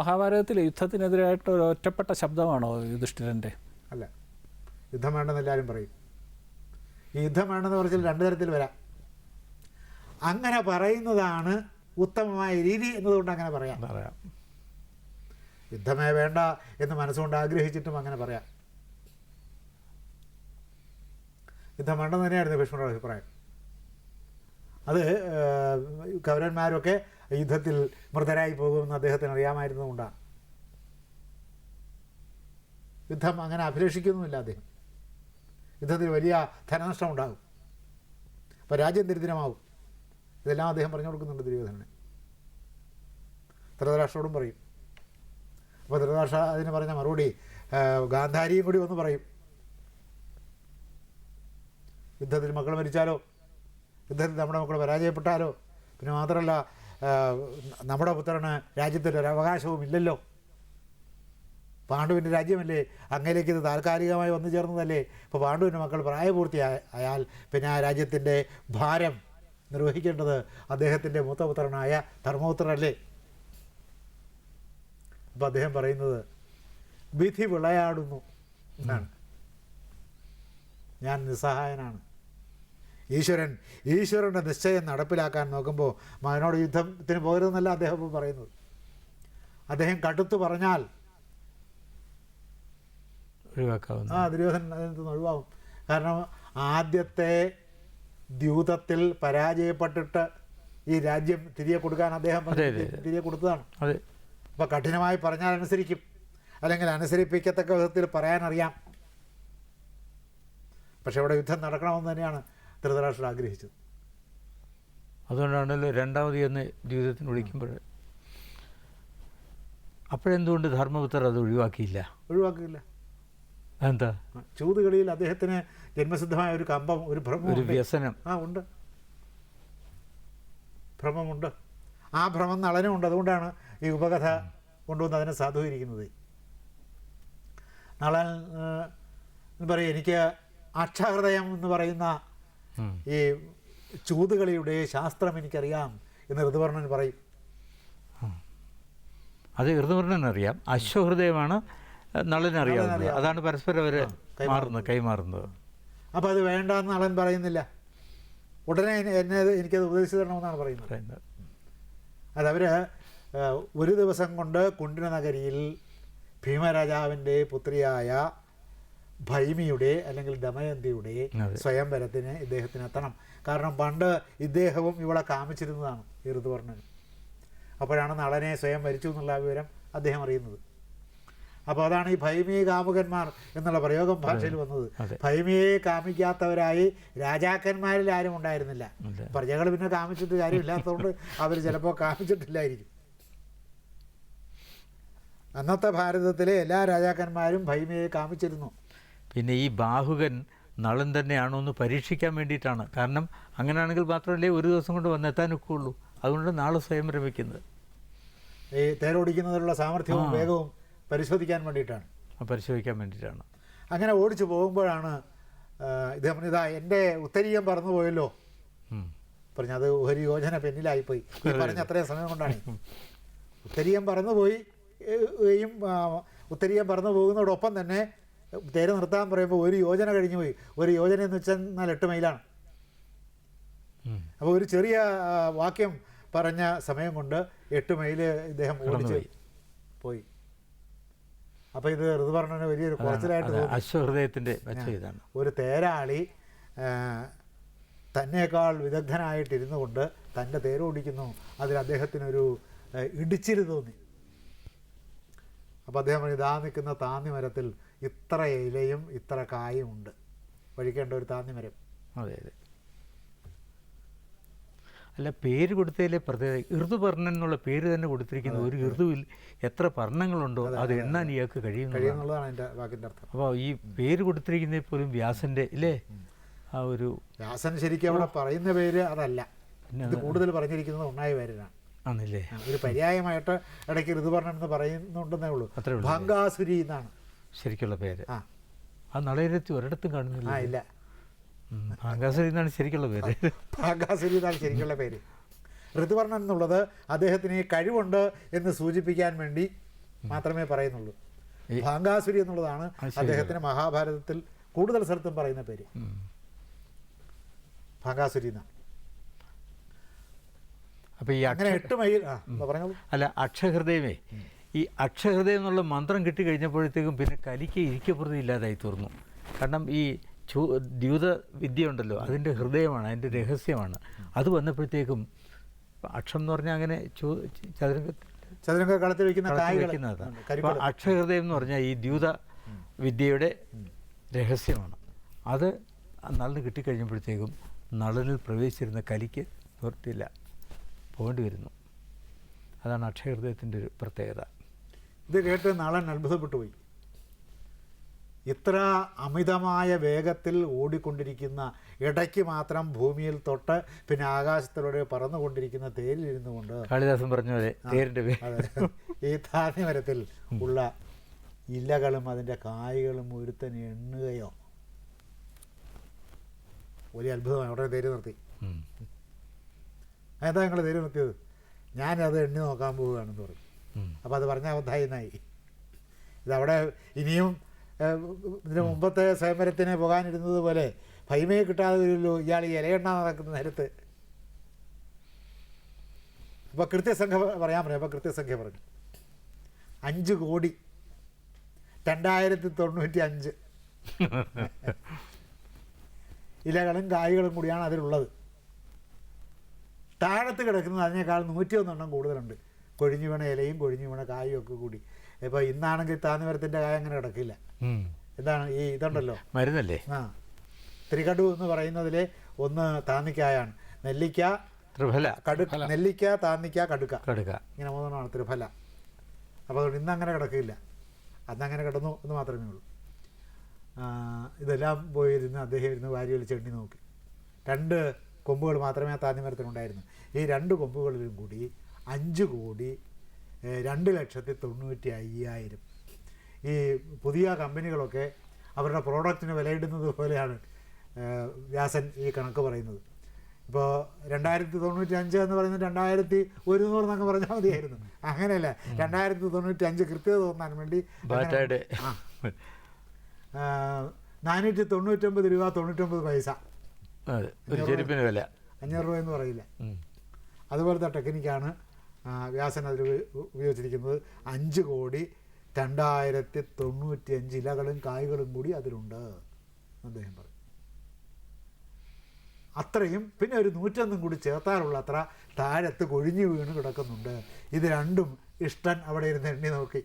മഹാഭാരതത്തിലെ യുദ്ധത്തിനെതിരായിട്ട് ഒരു ഒറ്റപ്പെട്ട ശബ്ദമാണോ യുധിഷ്ഠിരന്റെ? അല്ല. യുദ്ധം വേണ്ടെന്ന് എല്ലാവരും പറയും. ഈ യുദ്ധം വേണ്ടെന്ന് പറഞ്ഞാൽ രണ്ട് തരത്തിൽ വരാം. അങ്ങനെ പറയുന്നതാണ് ഉത്തമമായ രീതി എന്നതുകൊണ്ട് അങ്ങനെ പറയാം. പറയാം. യുദ്ധമേ വേണ്ട എന്ന് മനസ്സുകൊണ്ട് ആഗ്രഹിച്ചിട്ടും അങ്ങനെ പറയാം. യുദ്ധം വേണ്ടെന്ന് തന്നെയായിരുന്നു ഭീഷ്മരുടെ അഭിപ്രായം. അത് ഏഹ്, കൗരവന്മാരൊക്കെ യുദ്ധത്തിൽ മൃതരായി പോകുമെന്ന് അദ്ദേഹത്തിന് അറിയാമായിരുന്നതുകൊണ്ടാണ്. യുദ്ധം അങ്ങനെ അഭിലഷിക്കുന്നുമില്ല അദ്ദേഹം. യുദ്ധത്തിൽ വലിയ ധനനഷ്ടം ഉണ്ടാകും അപ്പോൾ രാജ്യം ദരിദ്രമാവും. ഇതെല്ലാം അദ്ദേഹം പറഞ്ഞു കൊടുക്കുന്നുണ്ട് ദുര്യോധനന്. ധൃതരാഷ്ട്രോടും പറയും. അപ്പോൾ ധൃതരാഷ്ട്ര അതിന് പറഞ്ഞ മറുപടി ഗാന്ധാരിയും കൂടി ഒന്ന് പറയും. യുദ്ധത്തിൽ മക്കൾ മരിച്ചാലോ? യുദ്ധത്തിൽ നമ്മുടെ മക്കൾ പരാജയപ്പെട്ടാലോ? പിന്നെ മാത്രമല്ല നമ്മുടെ പുത്രന് രാജ്യത്തിന്റെ ഒരു അവകാശവും ഇല്ലല്ലോ. പാണ്ഡുവിന്റെ രാജ്യമല്ലേ? അങ്ങയിലേക്ക് ഇത് താൽക്കാലികമായി വന്നു ചേർന്നതല്ലേ? ഇപ്പോൾ പാണ്ഡുവിന്റെ മക്കൾ പ്രായപൂർത്തിയായാൽ പിന്നെ ആ രാജ്യത്തിന്റെ ഭാരം നിർവഹിക്കേണ്ടത് അദ്ദേഹത്തിന്റെ മൂത്തപുത്രനായ ധർമ്മപുത്രനല്ലേ? അപ്പോൾ അദ്ദേഹം പറയുന്നത് വിധി വിളയാടുന്നു എന്നാണ്. ഞാൻ നിസ്സഹായനാണ്. ഈശ്വരൻ ഈശ്വരന്റെ നിശ്ചയം നടപ്പിലാക്കാൻ നോക്കുമ്പോൾ അതിനോട് യുദ്ധത്തിന് പോകരുതെന്നല്ല അദ്ദേഹം ഇപ്പോൾ പറയുന്നത്. അദ്ദേഹം കടുത്തു പറഞ്ഞാൽ ഒഴിവാക്കാവുന്ന ആ ദുര്യോധനൻ അതിൽ നിന്ന് ഒഴിവാകും. കാരണം ആദ്യത്തെ ദ്യൂതത്തിൽ പരാജയപ്പെട്ടിട്ട് ഈ രാജ്യം തിരികെ കൊടുക്കാൻ അദ്ദേഹം. തിരികെ കൊടുത്തതാണ്. അതെ. അപ്പോൾ കഠിനമായി പറഞ്ഞാൽ അനുസരിക്കും. അല്ലെങ്കിൽ അനുസരിപ്പിക്കത്തക്ക വിധത്തിൽ പറയാനറിയാം. പക്ഷെ ഇവിടെ യുദ്ധം നടക്കണമെന്ന് തന്നെയാണ്. ധൃതരാഷ്ട്രർ ആഗ്രഹിച്ചത്? അതുകൊണ്ടാണല്ലോ രണ്ടാമത് എന്ന് ജീവിതത്തിന് വിളിക്കുമ്പോൾ അപ്പോഴെന്തുകൊണ്ട് ധർമ്മപുത്രർ അത് ഒഴിവാക്കിയില്ല? ഒഴിവാക്കിയില്ല. എന്താ ചൂതുകളിയിൽ അദ്ദേഹത്തിന് ജന്മസിദ്ധമായ ഒരു കമ്പം ഒരു ഭ്രമം ഒരു വ്യസനം. ആ ഉണ്ട്. ഭ്രമമുണ്ട്. ആ ഭ്രമം നളനുമുണ്ട്. അതുകൊണ്ടാണ് ഈ ഉപകഥ കൊണ്ടുവന്ന് അതിനെ സാധൂകരിക്കുന്നത്. നളൻ എന്ന് പറയും എനിക്ക് അക്ഷഹൃദയം എന്ന് പറയുന്ന. ഈ ചൂതുകളിയുടെ ശാസ്ത്രം എനിക്കറിയാം എന്ന് ഋതുവർണൻ പറയും. അത് ഋതുവർണൻ അറിയാം. അശ്വഹൃദയമാണ് നളനറിയാവുന്നത്. നളനറിയാം. അതാണ് പരസ്പരം അവർ. മാറുന്നത് കൈമാറുന്നത്. അപ്പോൾ അത് വേണ്ടെന്ന് നളൻ പറയുന്നില്ല. ഉടനെ എന്നെ എനിക്കത് ഉപദേശിച്ചു തരണമെന്നാണ് പറയുന്നത്. അത് അതവർ ഒരു ദിവസം കൊണ്ട് കുണ്ടിന നഗരിയിൽ ഭീമരാജാവിന്റെ പുത്രിയായ ഭൈമിയുടെ അല്ലെങ്കിൽ ദമയന്തിയുടെ സ്വയംവരത്തിന് ഇദ്ദേഹത്തിന് എത്തണം. കാരണം പണ്ട് ഇദ്ദേഹവും ഇവളെ കാമിച്ചിരുന്നതാണ് ഈ ഋതുവർണൻ അപ്പോഴാണ് നളനെ സ്വയം വരിച്ചു എന്നുള്ള വിവരം അദ്ദേഹം അറിയുന്നത്. അപ്പോൾ അതാണ് ഈ ഭൈമീ കാമുകന്മാർ എന്നുള്ള പ്രയോഗം ഭാഷയിൽ വന്നത്. ഭൈമിയെ കാമിക്കാത്തവരായി രാജാക്കന്മാരിൽ ആരും ഉണ്ടായിരുന്നില്ല. പ്രജകൾ പിന്നെ കാമിച്ചിട്ട് കാര്യമില്ലാത്തതുകൊണ്ട് അവർ ചിലപ്പോൾ കാമിച്ചിട്ടില്ലായിരിക്കും. അന്നത്തെ ഭാരതത്തിലെ എല്ലാ രാജാക്കന്മാരും ഭൈമിയെ കാമിച്ചിരുന്നു. പിന്നെ ഈ ബാഹുകൻ നളൻ തന്നെയാണോ എന്ന് പരീക്ഷിക്കാൻ വേണ്ടിയിട്ടാണ്. കാരണം അങ്ങനെയാണെങ്കിൽ മാത്രമല്ലേ ഒരു ദിവസം കൊണ്ട് വന്നെത്താൻ ഒക്കുള്ളൂ. അതുകൊണ്ട് നാളെ സ്വയം രമിക്കുന്നത് ഈ തേരോടിക്കുന്നതിലുള്ള സാമർഥ്യവും വേഗവും പരിശോധിക്കാൻ വേണ്ടിയിട്ടാണ്. പരിശോധിക്കാൻ വേണ്ടിയിട്ടാണ്. അങ്ങനെ ഓടിച്ചു പോകുമ്പോഴാണ് ഇദ്ദേഹം ഇതാ എന്റെ ഉത്തരീയം പറന്നു പോയല്ലോ. പറഞ്ഞു അത് ഒരു യോജന പെന്നിലായിപ്പോയി. പറഞ്ഞ അത്രയും സമയം കൊണ്ടാണ്. ഉത്തരീയം പറന്നുപോയി യും ഉത്തരീയം പറന്നു പോകുന്നതോടൊപ്പം തന്നെ തേര് നിർത്താൻ പറയുമ്പോൾ ഒരു യോജന കഴിഞ്ഞു പോയി. ഒരു യോജന എന്ന് വെച്ചാൽ എന്നാൽ എട്ട് മൈലാണ് അപ്പോൾ ഒരു ചെറിയ വാക്യം പറഞ്ഞ സമയം കൊണ്ട് എട്ട് മൈൽ ഇദ്ദേഹം ഓടിച്ചു. പോയി. അപ്പോൾ ഇത് ഋതുപർണന് വലിയൊരു കുറച്ചിലായിട്ട് അശ്വഹൃദയത്തിന്റെ ഇതാണ്. ഒരു തേരാളി തന്നെക്കാൾ വിദഗ്ധനായിട്ടിരുന്നു കൊണ്ട് തന്റെ തേരോടിക്കുന്നു അതിൽ അദ്ദേഹത്തിനൊരു ഇടിച്ചിരു ഇടിച്ചിരി തോന്നി. അപ്പോൾ അദ്ദേഹം പറഞ്ഞു, ഇതാ നിൽക്കുന്ന താന്നി മരത്തിൽ ഇത്ര ഇലയും ഇത്ര കായും ഉണ്ട്. വഴിക്കേണ്ട ഒരു താന്നി മരം. അതെ അതെ. അല്ല പേര് കൊടുത്തതിലെ പ്രത്യേകത ഋതുപർണൻ എന്നുള്ള പേര് തന്നെ കൊടുത്തിരിക്കുന്ന ഒരു ഇർദുവിൽ എത്ര പർണങ്ങളുണ്ടോ അത് എണ്ണാൻ ഇയാൾക്ക് കഴിയുന്നുള്ളതാണ് അർത്ഥം. അപ്പോൾ ഈ പേര് കൊടുത്തിരിക്കുന്നതിൽ പോലും വ്യാസന്റെ ഇല്ലേ? ആ ഒരു വ്യാസൻ ശരിക്കും അവിടെ പറയുന്ന പേര് അതല്ല. ഇത് കൂടുതൽ പറഞ്ഞിരിക്കുന്നത് ഉണ്ണായി പേരിലാണ് ആണല്ലേ? ഒരു പര്യായമായിട്ട് ഇടയ്ക്ക് ഋതുപർണൻ എന്ന് പറയുന്നുണ്ടെന്നേ ഉള്ളൂ. ഭംഗാസുരി എന്നാണ്. ശരിക്കുള്ള പേര്. ആ. നളയരത്തി ഒരിടത്തും കാണുന്നില്ല. ഇല്ല. ഭാഗാസുരി എന്നാണ് ശരിക്കുള്ള പേര്. ഭാഗാസുരി എന്നാണ് ശരിക്കുള്ള പേര്. ഋതുവർണൻ എന്നുള്ളത് അദ്ദേഹത്തിന് കഴിവുണ്ട് എന്ന് സൂചിപ്പിക്കാൻ വേണ്ടി മാത്രമേ പറയുന്നുള്ളൂ. ഭാങ്കാസുരി എന്നുള്ളതാണ് അദ്ദേഹത്തിന് മഹാഭാരതത്തിൽ കൂടുതൽ സ്ഥലത്തും പറയുന്ന പേര്. ഭാഗാസുരി എന്നാണ് അപ്പോൾ ഈ അങ്ങനെ എട്ട് മൈൽ ആ പറഞ്ഞോളൂ. അല്ല അക്ഷഹൃദയമേ. ഈ അക്ഷഹൃദയം എന്നുള്ള മന്ത്രം കിട്ടിക്കഴിഞ്ഞപ്പോഴത്തേക്കും പിന്നെ കലിക്ക് ഇരിക്കപ്രതി ഇല്ലാതായി തീർന്നു. കാരണം ഈ ചൂ ദ്യൂത വിദ്യ ഉണ്ടല്ലോ അതിന്റെ ഹൃദയമാണ് അതിന്റെ രഹസ്യമാണ്. അത് വന്നപ്പോഴത്തേക്കും അക്ഷം എന്ന് പറഞ്ഞാൽ അങ്ങനെ ചൂ ചതുരംഗ ചതുരംഗ കളത്തിൽ വയ്ക്കുന്ന കളത്തിൽ അപ്പോൾ അക്ഷഹൃദയം എന്ന് പറഞ്ഞാൽ ഈ ദ്യൂത വിദ്യയുടെ രഹസ്യമാണ്. അത് നളിന് കിട്ടിക്കഴിഞ്ഞപ്പോഴത്തേക്കും നളനിൽ പ്രവേശിച്ചിരുന്ന കലിക്ക് നിർത്തില്ല പോകേണ്ടി വരുന്നു. അതാണ് അക്ഷയഹൃദയത്തിന്റെ ഒരു പ്രത്യേകത. ഇത് കേട്ട് നളൻ അത്ഭുതപ്പെട്ടു പോയി. ഇത്ര അമിതമായ വേഗത്തിൽ ഓടിക്കൊണ്ടിരിക്കുന്ന ഇടയ്ക്ക് മാത്രം ഭൂമിയിൽ തൊട്ട് പിന്നെ ആകാശത്തിലൂടെ പറന്നുകൊണ്ടിരിക്കുന്ന തേരിലിരുന്നു കൊണ്ട് കാളിദാസൻ പറഞ്ഞ പോലെ തേരിന്റെ പേര് ഈ താന്നിമരത്തിൽ ഉള്ള ഇലകളും അതിന്റെ കായ്കളും ഒരുത്തൻ എണ്ണുകയോ. വലിയ അത്ഭുതമാണ്. ഉടനെ തേര് നിർത്തി. എന്താ നിങ്ങൾ തേര് നിർത്തിയത്? ഞാനത് എണ്ണി നോക്കാൻ പോവുകയാണെന്ന് പറഞ്ഞു. അപ്പോൾ അത് പറഞ്ഞ അബദ്ധായിന്നായി ഇതവിടെ ഇനിയും ഇതിന് മുമ്പത്തെ സ്വയംവരത്തിന് പോകാനിരുന്നത് പോലെ ഭൈമയെ കിട്ടാതെ വരുമല്ലോ. ഇയാൾ ഈ ഇലയെണ്ണ നടക്കുന്ന നേരത്ത്. അപ്പോൾ കൃത്യസംഖ്യ പറയാൻ പറയാം. അപ്പോൾ കൃത്യസംഖ്യ പറഞ്ഞു. അഞ്ച് കോടി. രണ്ടായിരത്തി തൊണ്ണൂറ്റി അഞ്ച് ഇലകളും കായ്കളും കൂടിയാണ് അതിലുള്ളത്. താഴത്ത് കിടക്കുന്നത് അതിനേക്കാൾ നൂറ്റി ഒന്നെണ്ണം കൂടുതലുണ്ട്. കൊഴിഞ്ഞു വീണ ഇലയും കൊഴിഞ്ഞു വീണ കായും ഒക്കെ കൂടി. ഇപ്പോൾ ഇന്നാണെങ്കിൽ താന്നിമരത്തിന്റെ കായ അങ്ങനെ കിടക്കില്ല. എന്താണ് ഈ ഇതുണ്ടല്ലോ. മരുന്നല്ലേ? ആ. ത്രികടു എന്ന് പറയുന്നതിലെ ഒന്ന് താന്നിക്കായാണ്. നെല്ലിക്ക ത്രിഫല. കടു നെല്ലിക്ക താന്നിക്ക കടുക്ക. കടുക്ക. ഇങ്ങനെ മൂന്നെണ്ണമാണ് ത്രിഫല. അപ്പോൾ അതുകൊണ്ട് ഇന്ന് അങ്ങനെ കിടക്കില്ല. അന്ന് അങ്ങനെ കിടന്നു എന്ന് മാത്രമേ ഉള്ളൂ. ഇതെല്ലാം പോയിരുന്ന് അദ്ദേഹം ഇരുന്ന് വാരി വലിച്ച് എണ്ണി നോക്കി. രണ്ട് കൊമ്പുകൾ മാത്രമേ ആ താന്നിമരത്തിനുണ്ടായിരുന്നു ഈ രണ്ട് കൊമ്പുകളിലും കൂടി അഞ്ച് കോടി രണ്ട് ലക്ഷത്തി തൊണ്ണൂറ്റി അയ്യായിരം. ഈ പുതിയ കമ്പനികളൊക്കെ അവരുടെ പ്രോഡക്റ്റിന് വിലയിടുന്നത് പോലെയാണ് വ്യാസൻ ഈ കണക്ക് പറയുന്നത്. ഇപ്പോൾ രണ്ടായിരത്തി തൊണ്ണൂറ്റി അഞ്ച് എന്ന് പറയുന്നത് രണ്ടായിരത്തി ഒരുന്നൂറ് എന്നൊക്കെ പറഞ്ഞാൽ മതിയായിരുന്നു. അങ്ങനെയല്ല രണ്ടായിരത്തി തൊണ്ണൂറ്റി അഞ്ച് കൃത്യത തോന്നാൻ വേണ്ടി നാനൂറ്റി തൊണ്ണൂറ്റൊമ്പത് രൂപ തൊണ്ണൂറ്റൊമ്പത് പൈസ. വില. അഞ്ഞൂറ് രൂപ എന്ന് പറയില്ല. അതുപോലത്തെ ടെക്നിക്കാണ് വ്യാസൻ അതിൽ ഉപയോഗിച്ചിരിക്കുന്നത് അഞ്ച് കോടി രണ്ടായിരത്തി തൊണ്ണൂറ്റി അഞ്ച് ഇലകളും കായ്കളും കൂടി അതിലുണ്ട് അദ്ദേഹം പറഞ്ഞു. അത്രയും പിന്നെ ഒരു നൂറ്റൊന്നും കൂടി ചേർത്താനുള്ള അത്ര താഴത്ത് കൊഴിഞ്ഞു വീണ് കിടക്കുന്നുണ്ട്. ഇത് രണ്ടും ഇഷ്ടൻ അവിടെ ഇരുന്ന് എണ്ണി നോക്കി.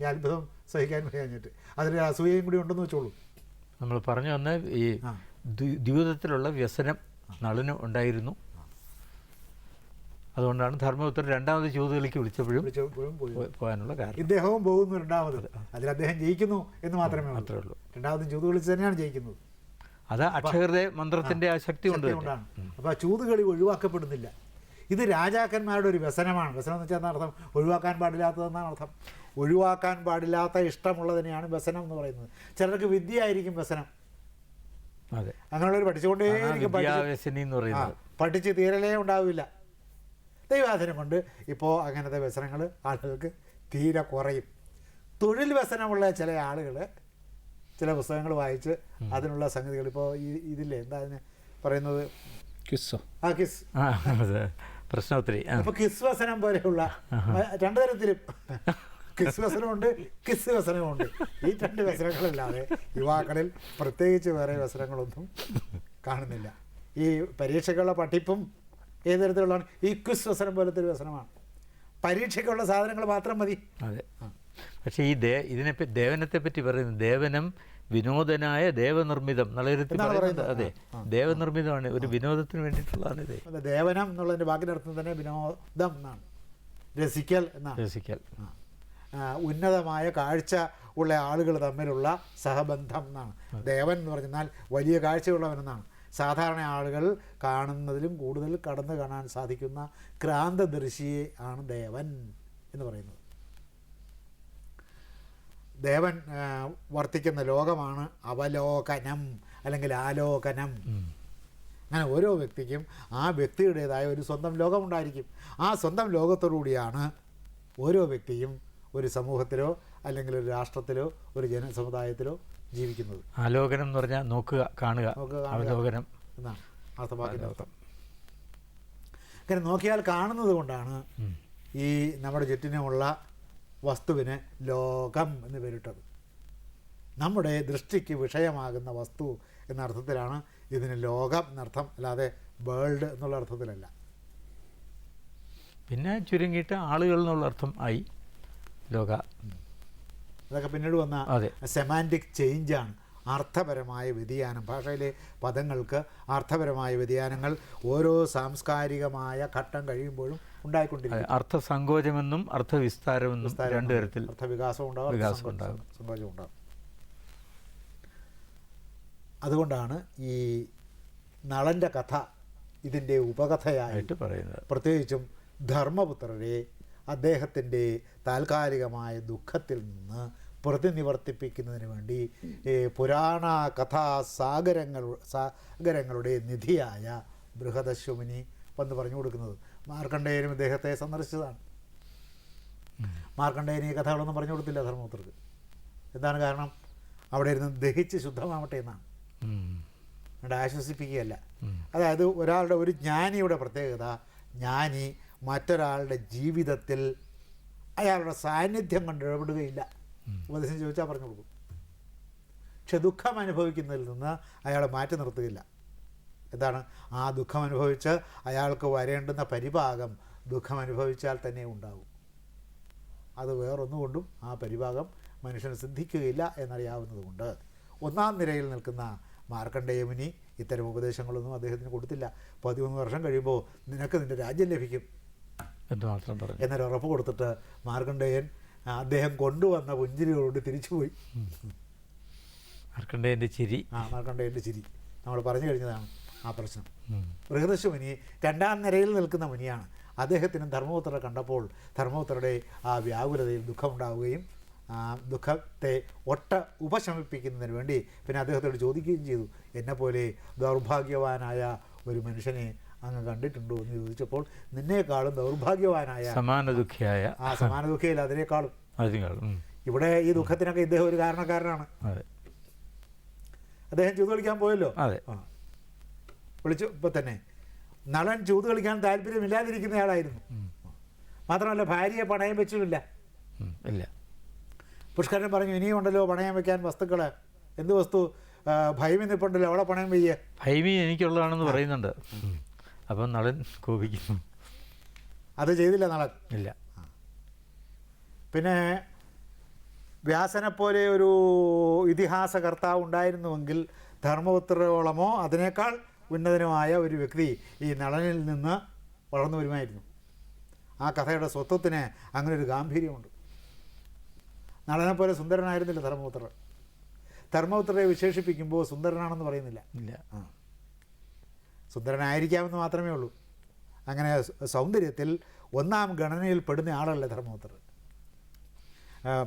ഈ അത്ഭുതം സഹിക്കാൻ കഴിഞ്ഞിട്ട്. അതിൽ അസൂയയും കൂടി ഉണ്ടെന്ന് വെച്ചോളൂ. നമ്മൾ പറഞ്ഞു വന്ന ഈ ദ്യൂതത്തിലുള്ള വ്യസനം നളിന് ഉണ്ടായിരുന്നു. അതുകൊണ്ടാണ് ധർമ്മപുത്രൻ രണ്ടാമത് ചൂതുകളിക്ക് വിളിച്ചപ്പോഴും പോകാനുള്ള കാരണം. ഇദ്ദേഹവും പോകുന്നു രണ്ടാമത്. അതിൽ അദ്ദേഹം ജയിക്കുന്നു എന്ന് മാത്രമേ മാത്രമേ ഉള്ളൂ. രണ്ടാമതും ചൂത് കളിച്ച് തന്നെയാണ് ജയിക്കുന്നത്. അത് അക്ഷകൃത മന്ത്രത്തിന്റെ ആ ശക്തി കൊണ്ടാണ് അപ്പോൾ ആ ചൂതുകളി ഒഴിവാക്കപ്പെടുന്നില്ല. ഇത് രാജാക്കന്മാരുടെ ഒരു വ്യസനമാണ്. വ്യസനം എന്ന് വെച്ചാൽ അർത്ഥം ഒഴിവാക്കാൻ പാടില്ലാത്തതെന്നാണ് അർത്ഥം. ഒഴിവാക്കാൻ പാടില്ലാത്ത ഇഷ്ടമുള്ളതിനെയാണ് വ്യസനം എന്ന് പറയുന്നത്. ചിലർക്ക് വിദ്യയായിരിക്കും വ്യസനം. അതെ. അങ്ങനെയുള്ളവർ പഠിച്ചുകൊണ്ടേ പഠിച്ച് തീരലേ ഉണ്ടാവില്ല. ദൈവാധീനം കൊണ്ട് ഇപ്പോൾ അങ്ങനത്തെ വ്യസനങ്ങൾ ആളുകൾക്ക് തീരെ കുറയും. തൊഴിൽ വ്യസനമുള്ള ചില ആളുകൾ ചില പുസ്തകങ്ങൾ വായിച്ച് അതിനുള്ള സംഗതികൾ ഇപ്പോൾ ഈ ഇതില്ലേ? എന്താ അതിന് പറയുന്നത്? കിസ്സോ? ആ കിസ് ആ അപ്പോൾ കിസ് വ്യസനം പോലെയുള്ള രണ്ടു തരത്തിലും കിസ് വ്യസനമുണ്ട് കിസ് വ്യസനമുണ്ട്. ഈ രണ്ട് വ്യസനങ്ങളല്ലാതെ യുവാക്കളിൽ പ്രത്യേകിച്ച് വേറെ വ്യസനങ്ങളൊന്നും കാണുന്നില്ല. ഈ പരീക്ഷകളുടെ പഠിപ്പും ഏത് തരത്തിലുള്ളതാണ്? ഈ ക്വിസ് വ്യസനം പോലത്തെ ഒരു വ്യസനമാണ്. പരീക്ഷയ്ക്കുള്ള സാധനങ്ങൾ മാത്രം മതി. അതെ. പക്ഷേ ഈ ദേ ഇതിനെപ്പറ്റി ദേവനത്തെ പറ്റി പറയുന്നത് ദേവനം വിനോദനായ ദേവനിർമ്മിതം നളയരത്തിൽ പറയുന്നത്. അതെ. ദേവനിർമ്മിതമാണ്. ഒരു വിനോദത്തിന് വേണ്ടിയിട്ടുള്ളതാണ് ഇത്. ദേവനം എന്നുള്ളതിന്റെ ബാക്കിന്റെ അർത്ഥം തന്നെ വിനോദം എന്നാണ്. രസിക്കൽ എന്നാണ്. രസിക്കൽ. ഉന്നതമായ കാഴ്ച ഉള്ള ആളുകൾ തമ്മിലുള്ള സഹബന്ധം എന്നാണ്. ദേവൻ എന്ന് പറഞ്ഞാൽ വലിയ കാഴ്ചയുള്ളവനെന്നാണ് സാധാരണ ആളുകൾ കാണുന്നതിലും കൂടുതൽ കടന്നു കാണാൻ സാധിക്കുന്ന ക്രാന്തദർശിയെ ആണ് ദേവൻ എന്ന് പറയുന്നത്. ദേവൻ വർത്തിക്കുന്ന ലോകമാണ് അവലോകനം അല്ലെങ്കിൽ ആലോകനം. അങ്ങനെ ഓരോ വ്യക്തിക്കും ആ വ്യക്തിയുടേതായ ഒരു സ്വന്തം ലോകമുണ്ടായിരിക്കും. ആ സ്വന്തം ലോകത്തോടുകൂടിയാണ് ഓരോ വ്യക്തിയും ഒരു സമൂഹത്തിലോ അല്ലെങ്കിൽ ഒരു രാഷ്ട്രത്തിലോ ഒരു ജനസമുദായത്തിലോ ജീവിക്കുന്നത്. ആലോകനം എന്ന് പറഞ്ഞാൽ നോക്കുക കാണുക. അവലോകനം. എന്നാണ് അർത്ഥമാക്കുന്നത് അർത്ഥം. അങ്ങനെ നോക്കിയാൽ കാണുന്നത് കൊണ്ടാണ് ഈ നമ്മുടെ ചുറ്റിനുമുള്ള വസ്തുവിനെ ലോകം എന്ന് പേരിട്ടത്. നമ്മുടെ ദൃഷ്ടിക്ക് വിഷയമാകുന്ന വസ്തു എന്ന അർത്ഥത്തിലാണ് ഇതിന് ലോകം എന്നർത്ഥം അല്ലാതെ വേൾഡ് എന്നുള്ള അർത്ഥത്തിലല്ല. പിന്നെ ചുരുങ്ങിയിട്ട് ആളുകൾ എന്നുള്ള അർത്ഥം ആയി. ലോക. അതൊക്കെ പിന്നീട് വന്ന സെമാന്റിക് ചേഞ്ചാണ്. അർത്ഥപരമായ വ്യതിയാനം. ഭാഷയിലെ പദങ്ങൾക്ക് അർത്ഥപരമായ വ്യതിയാനങ്ങൾ ഓരോ സാംസ്കാരികമായ ഘട്ടം കഴിയുമ്പോഴും ഉണ്ടായിക്കൊണ്ടിരിക്കും അർത്ഥ സങ്കോചമെന്നും അർത്ഥസങ്കോചമെന്നും അർത്ഥവിസ്താരമെന്നും രണ്ടു തരത്തിൽ അർത്ഥവികാസം ഉണ്ടാകും. സങ്കോചം ഉണ്ടാകും. അതുകൊണ്ടാണ് ഈ നളന്റെ കഥ ഇതിന്റെ ഉപകഥയായിട്ട് പറയുന്നത്. പ്രത്യേകിച്ചും ധർമ്മപുത്രരെ അദ്ദേഹത്തിന്റെ താൽക്കാലികമായ ദുഃഖത്തിൽ നിന്ന് പ്രതിനിവർത്തിപ്പിക്കുന്നതിന് വേണ്ടി പുരാണ കഥാസാഗരങ്ങൾ സാഗരങ്ങളുടെ നിധിയായ ബൃഹദശ്വമിനി വന്ന് പറഞ്ഞു കൊടുക്കുന്നത്. മാർക്കണ്ഡേയനും ഇദ്ദേഹത്തെ സന്ദർശിച്ചതാണ്. മാർക്കണ്ഡേയന് ഈ കഥകളൊന്നും പറഞ്ഞു കൊടുത്തില്ല ധർമ്മപുത്രർക്ക്. എന്താണ് കാരണം? അവിടെ ഇരുന്ന് ദഹിച്ച് ശുദ്ധമാവട്ടെ എന്നാണ്. അവിടെ ആശ്വസിപ്പിക്കുകയല്ല. അതായത് ഒരാളുടെ ഒരു ജ്ഞാനിയുടെ പ്രത്യേകത ജ്ഞാനി മറ്റൊരാളുടെ ജീവിതത്തിൽ അയാളുടെ സാന്നിധ്യം കണ്ട് ഇടപെടുകയില്ല. ഉപദേശം ചോദിച്ചാൽ പറഞ്ഞു കൊടുക്കും. പക്ഷെ ദുഃഖം അനുഭവിക്കുന്നതിൽ നിന്ന് അയാളെ മാറ്റി നിർത്തുകയില്ല. എന്താണ്? ആ ദുഃഖം അനുഭവിച്ച് അയാൾക്ക് വരേണ്ടുന്ന പരിഭാഗം ദുഃഖം അനുഭവിച്ചാൽ തന്നെ ഉണ്ടാകും അത് വേറൊന്നുകൊണ്ടും ആ പരിഭാഗം മനുഷ്യന് സിദ്ധിക്കുകയില്ല എന്നറിയാവുന്നതുകൊണ്ട് ഒന്നാം നിരയിൽ നിൽക്കുന്ന മാർക്കണ്ഡേയമുനി ഇത്തരം ഉപദേശങ്ങളൊന്നും അദ്ദേഹത്തിന് കൊടുത്തില്ല. പതിമൂന്ന് വർഷം കഴിയുമ്പോൾ നിനക്ക് നിന്റെ രാജ്യം ലഭിക്കും. എന്ന് മാത്രം പറഞ്ഞു. എന്നൊരു ഉറപ്പ് കൊടുത്തിട്ട് മാർക്കണ്ഡേയൻ അദ്ദേഹം കൊണ്ടുവന്ന പുഞ്ചിരികളോട് തിരിച്ചുപോയി. മാർക്കണ്ടേന്റെ ചിരി. ആ മാർക്കണ്ടേന്റെ ചിരി. നമ്മൾ പറഞ്ഞു കഴിഞ്ഞതാണ് ആ പ്രശ്നം. ബൃഹദശ മുനി രണ്ടാം നിരയിൽ നിൽക്കുന്ന മുനിയാണ്. അദ്ദേഹത്തിനും ധർമ്മപുത്രരെ കണ്ടപ്പോൾ ധർമ്മപുത്രരുടെ ആ വ്യാകുലതയിൽ ദുഃഖമുണ്ടാവുകയും ആ ദുഃഖത്തെ ഒട്ട ഉപശമിപ്പിക്കുന്നതിന് വേണ്ടി പിന്നെ അദ്ദേഹത്തോട് ചോദിക്കുകയും ചെയ്തു. എന്നെപ്പോലെ ദൗർഭാഗ്യവാനായ ഒരു മനുഷ്യനെ അങ്ങ് കണ്ടിട്ടുണ്ടോ എന്ന് ചോദിച്ചപ്പോൾ നിന്നേക്കാളും ദൗർഭാഗ്യവാനായ സമാന ദുഃഖിയായ ആ സമാന ദുഃഖിയിൽ അതിനേക്കാളും. ഇവിടെ ഈ ദുഃഖത്തിനൊക്കെ ഇദ്ദേഹം ഒരു കാരണക്കാരനാണ്. അദ്ദേഹം ചൂത് കളിക്കാൻ പോയല്ലോ? അതെ. ആ. വിളിച്ചു ഇപ്പോൾ തന്നെ. നളൻ ചൂത് കളിക്കാൻ താല്പര്യമില്ലാതിരിക്കുന്നയാളായിരുന്നു. മാത്രമല്ല ഭാര്യയെ പണയം വെച്ചുമില്ല. ഇല്ല. പുഷ്കരൻ പറഞ്ഞു ഇനിയും ഉണ്ടല്ലോ പണയം വെക്കാൻ വസ്തുക്കൾ എന്ത് വസ്തു? ഭൈമി നിപ്പുണ്ടല്ലോ അവളെ പണയം വയ്യ. ഭൈമി എനിക്കുള്ളതാണെന്ന് പറയുന്നുണ്ട്. അപ്പം നളൻ കോപിക്കുന്നു അത് ചെയ്തില്ല നളൻ ഇല്ല. പിന്നെ വ്യാസനെപ്പോലെ ഒരു ഇതിഹാസ കർത്താവ് ഉണ്ടായിരുന്നുവെങ്കിൽ ധർമ്മപുത്രയോളമോ അതിനേക്കാൾ ഉന്നതനുമായ ഒരു വ്യക്തി ഈ നളനിൽ നിന്ന് വളർന്നു വരുമായിരുന്നു. ആ കഥയുടെ സ്വത്വത്തിന് അങ്ങനെ ഒരു ഗാംഭീര്യമുണ്ട്. നളനെപ്പോലെ സുന്ദരനായിരുന്നില്ല ധർമ്മപുത്രർ. ധർമ്മപുത്രരെ വിശേഷിപ്പിക്കുമ്പോൾ സുന്ദരനാണെന്ന് പറയുന്നില്ല. ഇല്ല. ആ. സുന്ദരനായിരിക്കാമെന്ന് മാത്രമേ ഉള്ളൂ. അങ്ങനെ സൗന്ദര്യത്തിൽ ഒന്നാം ഗണനയിൽ പെടുന്ന ആളല്ല ധർമ്മപുത്രർ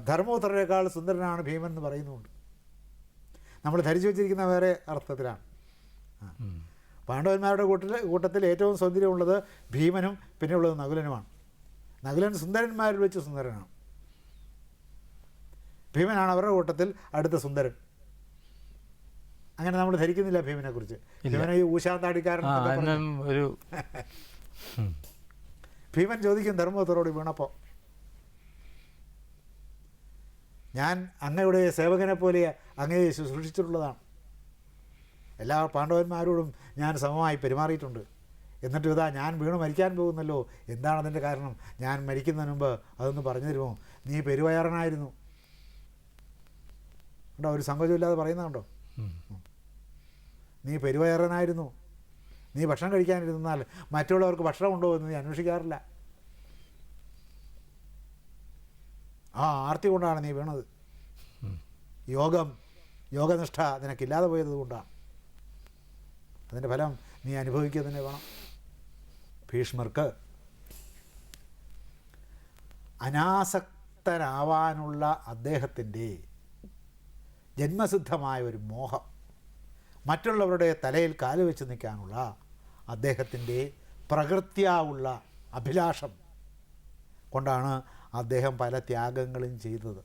ധർമ്മപുത്രരേക്കാൾ സുന്ദരനാണ് ഭീമൻ എന്ന് പറയുന്നുണ്ട്. നമ്മൾ ധരിച്ചു വെച്ചിരിക്കുന്ന വേറെ അർത്ഥത്തിലാണ്. പാണ്ഡവന്മാരുടെ കൂട്ടത്തിൽ കൂട്ടത്തിൽ ഏറ്റവും സൗന്ദര്യമുള്ളത് ഭീമനും പിന്നെ ഉള്ളത് നകുലനുമാണ്. നകുലൻ സുന്ദരന്മാരിൽ വെച്ച് സുന്ദരനാണ്. ഭീമനാണ് അവരുടെ കൂട്ടത്തിൽ അടുത്ത സുന്ദരൻ. അങ്ങനെ നമ്മൾ ധരിക്കുന്നില്ല ഭീമനെ കുറിച്ച്. ഭീമനെ ഈ ഊശാന്താടിക്കാരൻ ഒരു. ഭീമൻ ചോദിക്കും ധർമ്മപുത്രരോട് വീണപ്പോൾ ഞാൻ അങ്ങയുടെ സേവകനെ പോലെ അങ്ങയെ ശുശ്രൂഷിച്ചിട്ടുള്ളതാണ് എല്ലാ പാണ്ഡവന്മാരോടും ഞാൻ സമമായി പെരുമാറിയിട്ടുണ്ട്. എന്നിട്ട് ഇതാ ഞാൻ വീണ് മരിക്കാൻ പോകുന്നല്ലോ. എന്താണ് അതിന്റെ കാരണം? ഞാൻ മരിക്കുന്നതിന് മുമ്പ് അതൊന്ന് പറഞ്ഞു തരുമോ? നീ പെരുവയറനായിരുന്നു. ഉണ്ടോ ഒരു സങ്കോചമില്ലാതെ പറയുന്നുണ്ടോ. നീ പെരുവയറനായിരുന്നു നീ ഭക്ഷണം കഴിക്കാനിരുന്നാൽ മറ്റുള്ളവർക്ക് ഭക്ഷണം ഉണ്ടോ എന്ന് നീ അന്വേഷിക്കാറില്ല. ആ ആർത്തി കൊണ്ടാണ് നീ വീണത്. യോഗം യോഗനിഷ്ഠ നിനക്കില്ലാതെ പോയത് കൊണ്ടാണ്. അതിന്റെ ഫലം നീ അനുഭവിക്കുക തന്നെ വേണം. ഭീഷ്മർക്ക് അനാസക്തനാവാനുള്ള അദ്ദേഹത്തിന്റെ ജന്മസിദ്ധമായ ഒരു മോഹം. മറ്റുള്ളവരുടെ തലയിൽ കാൽ വെച്ച് നിൽക്കാനുള്ള അദ്ദേഹത്തിന്റെ പ്രകൃത്യാവുള്ള അഭിലാഷം കൊണ്ടാണ് അദ്ദേഹം പല ത്യാഗങ്ങളും ചെയ്തത്.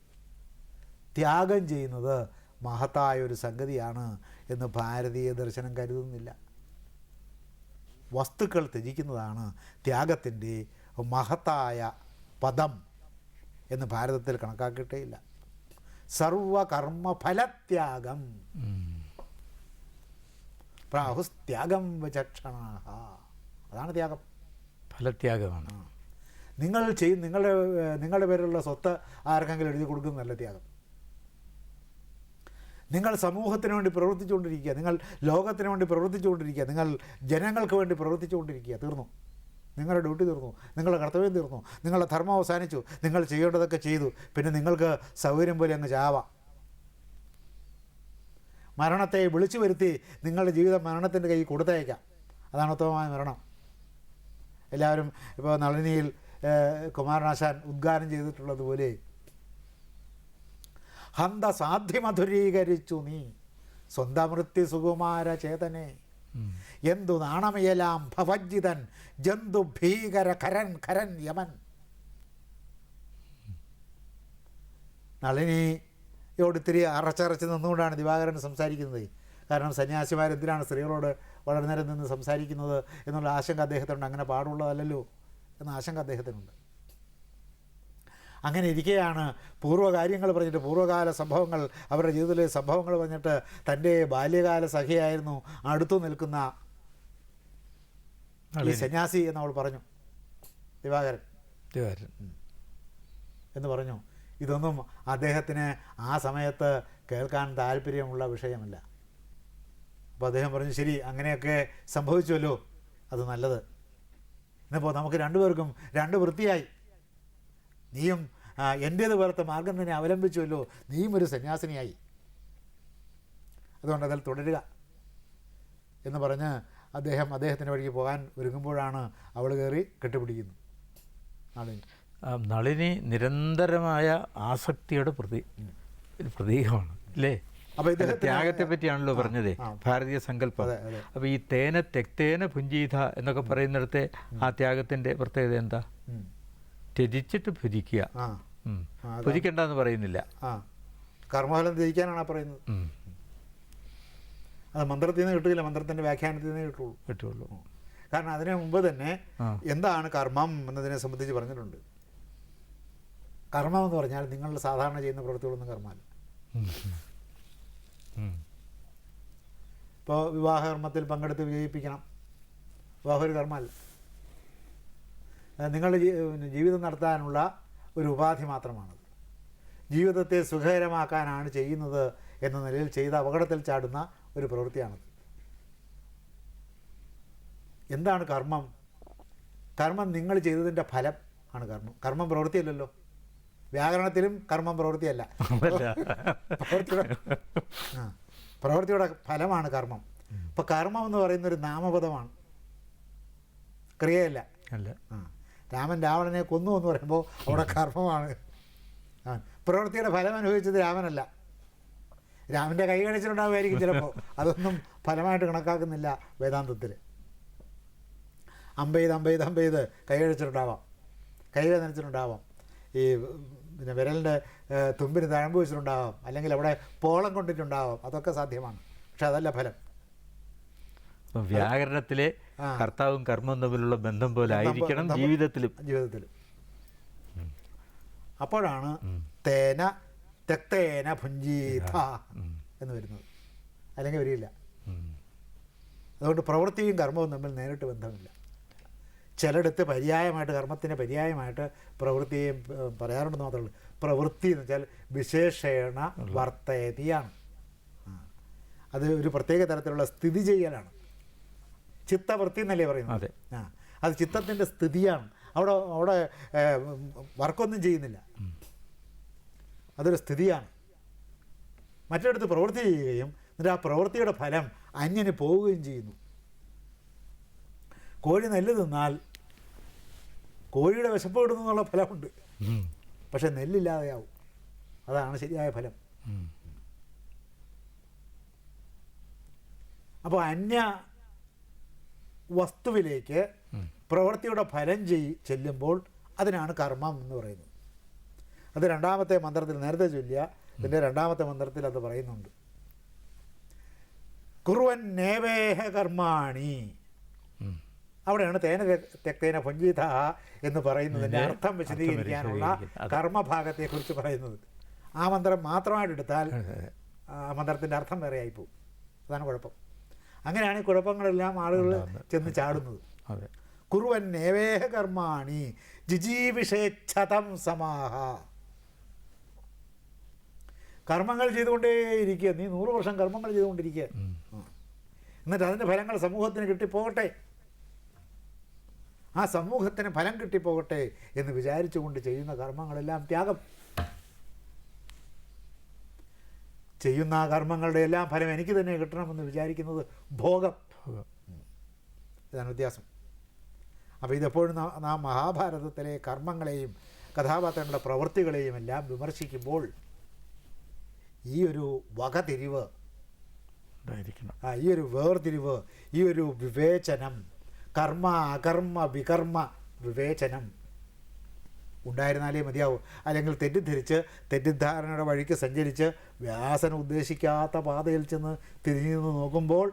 ത്യാഗം ചെയ്യുന്നത് മഹത്തായ ഒരു സംഗതിയാണ് എന്ന് ഭാരതീയ ദർശനം കരുതുന്നില്ല. വസ്തുക്കൾ ത്യജിക്കുന്നതാണ് ത്യാഗത്തിന്റെ മഹത്തായ പദം എന്ന് ഭാരതത്തിൽ കണക്കാക്കിയിട്ടേയില്ല സർവകർമ്മ ഫലത്യാഗം. പ്രാഹുസ്ത്യാഗം വിചക്ഷണാഹ. അതാണ് ത്യാഗം. ഫലത്യാഗമാണ് നിങ്ങൾ ചെയ്യും നിങ്ങളുടെ നിങ്ങളുടെ പേരിലുള്ള സ്വത്ത് ആർക്കെങ്കിലും എഴുതി കൊടുക്കുന്നതല്ല ത്യാഗം. നിങ്ങൾ സമൂഹത്തിന് വേണ്ടി പ്രവർത്തിച്ചുകൊണ്ടിരിക്കുക. നിങ്ങൾ ലോകത്തിന് വേണ്ടി പ്രവർത്തിച്ചുകൊണ്ടിരിക്കുക. നിങ്ങൾ ജനങ്ങൾക്ക് വേണ്ടി പ്രവർത്തിച്ചുകൊണ്ടിരിക്കുക. തീർന്നു. നിങ്ങളുടെ ഡ്യൂട്ടി തീർന്നു. നിങ്ങളുടെ കർത്തവ്യം തീർന്നു. നിങ്ങളുടെ ധർമ്മം അവസാനിച്ചു. നിങ്ങൾ ചെയ്യേണ്ടതൊക്കെ ചെയ്തു. പിന്നെ നിങ്ങൾക്ക് സൗകര്യം പോലെ അങ്ങ് ചാവാം. മരണത്തെ വിളിച്ചു വരുത്തി നിങ്ങളുടെ ജീവിതം മരണത്തിന്റെ കൈ കൊടുത്തയക്കാം. അതാണ് ഉത്തമമായ മരണം. എല്ലാവരും ഇപ്പോൾ നളിനിയിൽ കുമാരനാശാൻ ഉദ്ഘാടനം ചെയ്തിട്ടുള്ളതുപോലെ ഹന്ത സാധ്യമധുരീകരിച്ചു നീ സ്വന്തമൃത്യു സുകുമാര ചേതനെ. എന്തു നാണമയലാം ഭവജിതൻ ജന്തു ഭീകര കരൻ കരൻ യമൻ. നളിനിയോട് ഇത്തിരി അറച്ചറച്ച് നിന്നുകൊണ്ടാണ് ദിവാകരൻ സംസാരിക്കുന്നത്. കാരണം സന്യാസിമാരെന്തിനാണ് സ്ത്രീകളോട് വളരെ നേരം നിന്ന് സംസാരിക്കുന്നത് എന്നുള്ള ആശങ്ക അദ്ദേഹത്തിനുണ്ട്. അങ്ങനെ പാടുള്ളതല്ലല്ലോ എന്ന ആശങ്ക അദ്ദേഹത്തിനുണ്ട്. അങ്ങനെ ഇരിക്കെയാണ് പൂർവകാര്യങ്ങൾ പറഞ്ഞിട്ട് പൂർവകാല സംഭവങ്ങൾ അവരുടെ ജീവിതത്തിലെ സംഭവങ്ങൾ പറഞ്ഞിട്ട് തന്റെ ബാല്യകാല സഖിയായിരുന്നു അടുത്തു നിൽക്കുന്ന ഈ. സന്യാസി എന്നവൾ പറഞ്ഞു. ദിവാകരൻ. ദിവാകരൻ. എന്ന് പറഞ്ഞു. ഇതൊന്നും അദ്ദേഹത്തിന് ആ സമയത്ത് കേൾക്കാൻ താല്പര്യമുള്ള വിഷയമല്ല. അപ്പോൾ അദ്ദേഹം പറഞ്ഞു ശരി അങ്ങനെയൊക്കെ സംഭവിച്ചുവല്ലോ. അത് നല്ലത്. ഇന്നിപ്പോൾ നമുക്ക് രണ്ടുപേർക്കും രണ്ട് വൃത്തിയായി. നീയും എന്റേത് പോലത്തെ മാർഗം തന്നെ അവലംബിച്ചുവല്ലോ. നീയും ഒരു സന്യാസിനിയായി. അതുകൊണ്ട് അതിൽ തുടരുക എന്ന് പറഞ്ഞ് അദ്ദേഹം അദ്ദേഹത്തിന്റെ വഴിക്ക് പോകാൻ ഒരുങ്ങുമ്പോഴാണ് അവൾ കയറി കെട്ടുപിടിക്കുന്നത് നാളിൽ ആ, നളിനി നിരന്തരമായ ആസക്തിയുടെ പ്രതി ഒരു പ്രതീകമാണ് അല്ലേ അപ്പോൾ ഇത് ത്യാഗത്തെ പറ്റിയാണല്ലോ പറഞ്ഞതേ. ഭാരതീയ സങ്കല്പം. അപ്പോൾ ഈ തേന തെക്തേന പുഞ്ചീത എന്നൊക്കെ പറയുന്നിടത്തെ ആ ത്യാഗത്തിന്റെ പ്രത്യേകത എന്താ. ത്യജിച്ചിട്ട് ഭുജിക്കുക. ഭുജിക്കണ്ടെന്ന് പറയുന്നില്ല. കർമ്മഫലം ത്യജിക്കാനാണ് പറയുന്നത്. അത് മന്ത്രത്തിൽ നിന്ന് കിട്ടില്ല മന്ത്രത്തിന്റെ വ്യാഖ്യാനത്തിൽ നിന്ന് കിട്ടുള്ളൂ. കിട്ടുള്ളൂ. കാരണം അതിനു മുമ്പ് തന്നെ എന്താണ് കർമ്മം എന്നതിനെ സംബന്ധിച്ച് പറഞ്ഞിട്ടുണ്ട്. കർമ്മം എന്ന് പറഞ്ഞാൽ നിങ്ങൾ സാധാരണ ചെയ്യുന്ന പ്രവൃത്തികളൊന്നും കർമ്മമല്ല. ഇപ്പോൾ വിവാഹകർമ്മത്തിൽ പങ്കെടുത്ത് വിജയിപ്പിക്കണം. വിവാഹം ഒരു കർമ്മമല്ല. നിങ്ങളുടെ ജീവിതം നടത്താനുള്ള ഒരു ഉപാധി മാത്രമാണത്. ജീവിതത്തെ സുഖകരമാക്കാനാണ് ചെയ്യുന്നത് എന്ന നിലയിൽ ചെയ്ത അപകടത്തിൽ ചാടുന്ന ഒരു പ്രവൃത്തിയാണത്. എന്താണ് കർമ്മം? കർമ്മം നിങ്ങൾ ചെയ്തതിന്റെ ഫലം ആണ് കർമ്മം. കർമ്മം പ്രവൃത്തിയല്ലല്ലോ. വ്യാകരണത്തിലും കർമ്മം പ്രവൃത്തിയല്ല. പ്രവൃത്തിയുടെ പ്രവൃത്തിയുടെ ഫലമാണ് കർമ്മം. അപ്പോൾ കർമ്മം എന്ന് പറയുന്ന ഒരു നാമപദമാണ്. ക്രിയയല്ല. അല്ല. ആ രാമൻ രാവണനെ കൊന്നു എന്ന് പറയുമ്പോൾ അവിടെ കർമ്മമാണ്. പ്രവൃത്തിയുടെ ഫലം അനുഭവിച്ചത് രാമനല്ല. രാമന്റെ കൈ കടിച്ചിട്ടുണ്ടാകുമായിരിക്കും ചിലപ്പോൾ അതൊന്നും ഫലമായിട്ട് കണക്കാക്കുന്നില്ല വേദാന്തത്തിൽ അമ്പെയ്ത് അമ്പെയ്ത് അമ്പെയ്ത് കൈ കഴിച്ചിട്ടുണ്ടാവാം കൈ വേദനിച്ചിട്ടുണ്ടാവാം. ഈ പിന്നെ വിരലിന്റെ തുമ്പിന് തഴമ്പ് വെച്ചിട്ടുണ്ടാവാം. അല്ലെങ്കിൽ അവിടെ പോളം കൊണ്ടിട്ടുണ്ടാവാം. അതൊക്കെ സാധ്യമാണ്. പക്ഷെ അതല്ല ഫലം. വ്യാകരണത്തിലെ കർത്താവും കർമ്മവും തമ്മിലുള്ള ബന്ധം പോലെ ആയിരിക്കണം ജീവിതത്തിലും. ജീവിതത്തിലും. അപ്പോഴാണ് തേന തെക്തേന ഭുഞ്ചീത എന്ന് വരുന്നത്. അല്ലെങ്കിൽ വരില്ല. അതുകൊണ്ട് പ്രവൃത്തിയും കർമ്മവും തമ്മിൽ നേരിട്ട് ബന്ധമില്ല. ചിലയിടത്ത് പര്യായമായിട്ട് കർമ്മത്തിന് പര്യായമായിട്ട് പ്രവൃത്തിയും പറയാറുണ്ട് പറയാറുണ്ടെന്ന് മാത്രമേ ഉള്ളൂ പ്രവൃത്തി എന്ന് വെച്ചാൽ വിശേഷേണ വർത്തയതിയാണ് അത് ഒരു പ്രത്യേക തരത്തിലുള്ള സ്ഥിതി ചെയ്യലാണ്. ചിത്തവൃത്തി എന്നല്ലേ പറയുന്നത്? അതെ. ആ. അത് ചിത്തത്തിന്റെ സ്ഥിതിയാണ്. അവിടെ അവിടെ വർക്കൊന്നും ചെയ്യുന്നില്ല. അതൊരു സ്ഥിതിയാണ്. മറ്റിടത്ത് പ്രവൃത്തി ചെയ്യുകയും എന്നിട്ട് ആ പ്രവൃത്തിയുടെ ഫലം അന്യന് പോവുകയും ചെയ്യുന്നു. കോഴി നെല്ല് തിന്നാൽ കോഴിയുടെ വിശപ്പ് കിട്ടുന്നുള്ള ഫലമുണ്ട്. ഉം. പക്ഷെ നെല്ലില്ലാതെയാവും. അതാണ് ശരിയായ ഫലം. അപ്പോൾ അന്യ വസ്തുവിലേക്ക് പ്രവൃത്തിയുടെ ഫലം ചെയ് ചെല്ലുമ്പോൾ അതിനാണ് കർമ്മം എന്ന് പറയുന്നത്. അത് രണ്ടാമത്തെ മന്ത്രത്തിൽ നേരത്തെ ചൊല്ലിയ ഇതിന്റെ രണ്ടാമത്തെ മന്ത്രത്തിൽ അത് പറയുന്നുണ്ട്. കുറുവൻ നേവേഹ കർമാണി. അവിടെയാണ് തേന തേന തെക്തേന ഭുഞ്ചിത എന്ന് പറയുന്നതിന്റെ അർത്ഥം വിശദീകരിക്കാനുള്ള കർമ്മഭാഗത്തെ കുറിച്ച് കർമ്മഭാഗത്തെക്കുറിച്ച് പറയുന്നത്. ആ മന്ത്രം മാത്രമായിട്ട് എടുത്താൽ. ആ മന്ത്രത്തിന്റെ അർത്ഥം വേറെ ആയിപ്പോവും അതാണ് കുഴപ്പം. അങ്ങനെയാണ് ഈ കുഴപ്പങ്ങളെല്ലാം ആളുകൾ. ചെന്ന് ചാടുന്നത്. കുറുവൻ നേവേഹ കർമാണി ജിജീവിഷേച്ഛതം സമാഹ. കർമ്മങ്ങൾ ചെയ്തുകൊണ്ടേയിരിക്കുക. നീ നൂറ് വർഷം കർമ്മങ്ങൾ ചെയ്തുകൊണ്ടിരിക്കുക. എന്നിട്ട് അതിന്റെ ഫലങ്ങൾ സമൂഹത്തിന് കിട്ടിപ്പോകട്ടെ. ആ സമൂഹത്തിന് ഫലം കിട്ടിപ്പോകട്ടെ എന്ന് വിചാരിച്ചുകൊണ്ട് ചെയ്യുന്ന കർമ്മങ്ങളെല്ലാം ത്യാഗം. ചെയ്യുന്ന ആ കർമ്മങ്ങളുടെ എല്ലാം ഫലം എനിക്ക് തന്നെ കിട്ടണമെന്ന് വിചാരിക്കുന്നത് ഭോഗം. ഇതാണ് വ്യത്യാസം. അപ്പോൾ ഇതെപ്പോഴും നാം മഹാഭാരതത്തിലെ കർമ്മങ്ങളെയും കഥാപാത്രങ്ങളുടെ പ്രവൃത്തികളെയും എല്ലാം വിമർശിക്കുമ്പോൾ ഈ ഒരു വകതിരിവ് ഉണ്ടായിരിക്കണം. ആ ഈ ഒരു വേർതിരിവ് ഈ ഒരു വിവേചനം കർമ്മ അകർമ്മ വികർമ്മ വിവേചനം. ഉണ്ടായിരുന്നാലേ മതിയാവൂ. അല്ലെങ്കിൽ തെറ്റിദ്ധരിച്ച് തെറ്റിദ്ധാരണയുടെ വഴിക്ക് സഞ്ചരിച്ച് വ്യാസൻ ഉദ്ദേശിക്കാത്ത പാതയിൽ ചെന്ന് തിരിഞ്ഞു നിന്ന് നോക്കുമ്പോൾ